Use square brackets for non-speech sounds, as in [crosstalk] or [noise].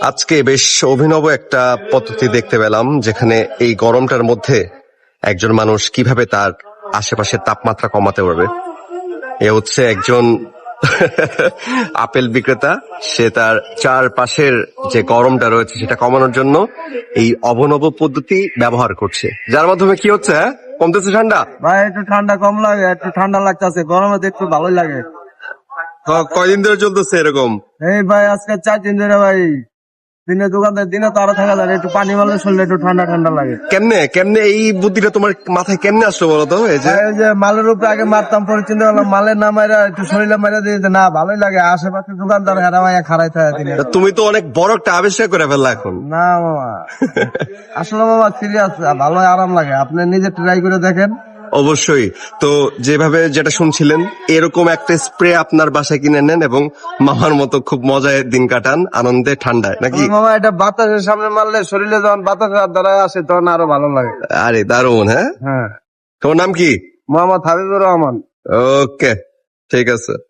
আজকে বেশ অভিনব একটা পদ্ধতি দেখতে পেলাম যেখানে এই গরমটার মধ্যে একজন মানুষ কীভাবে তার আশেপাশের তাপমাত্রা কমাতে পারবে। এ হচ্ছে একজন [laughs] আপেল বিক্রেতা। সে তার চারপাশের যে গরমটা রয়েছে সেটা কমানোর জন্য এই অবনব পদ্ধতি ব্যবহার করছে। যার মাধ্যমে কি হচ্ছে হ্যাঁ? কমতেছে ঠান্ডা? ভাই একটু ঠান্ডা কম লাগে একটু ঠান্ডা লাগতেছে গরমে তো একটু ভালোই লাগে। কয়দিন ধরে চলতেছে এরকম? এই ভাই আজকে চার দিন ধরে ভাই। দিনে দোকানদার দিনে তো আরও থাকা যায় একটু পানি মারলে শরীরে একটু ঠান্ডা ঠান্ডা লাগে। কেমনে কেমনে এই বুদ্ধিটা তোমার মাথায় কেমনে আসলো বলো তো? এই যে ওই যে মালের উপরে আগে মারতাম পরে চিন্তা করলাম মালের না মারা একটু শরীরে মারা দিয়ে না ভালোই লাগে আশেপাশে দোকানদার হেরা মাইয়া খারাই থাকে দিনে। তুমি তো অনেক বড় একটা আবিষ্কার করে ফেললা এখন। না মামা। আসলে মামা সিরিয়াস ভালো আরাম লাগে। আপনি নিজে ট্রাই করে দেখেন। অবশ্যই। তো যেভাবে যেটা শুনছিলেন এরকম একটা স্প্রে আপনার বাসায় কিনে নেন এবং মামার মতো খুব মজায় দিন কাটান আনন্দে ঠান্ডায় নাকি? মামা এটা বাতাসের সামনে মারলে শরীরে যখন বাতাসের দ্বারা আসে তখন আরও ভালো লাগে। আরে দারুণ হ্যাঁ? হ্যাঁ। তোমার নাম কি? মোহাম্মদ হাবিবুর রহমান। ওকে ঠিক আছে।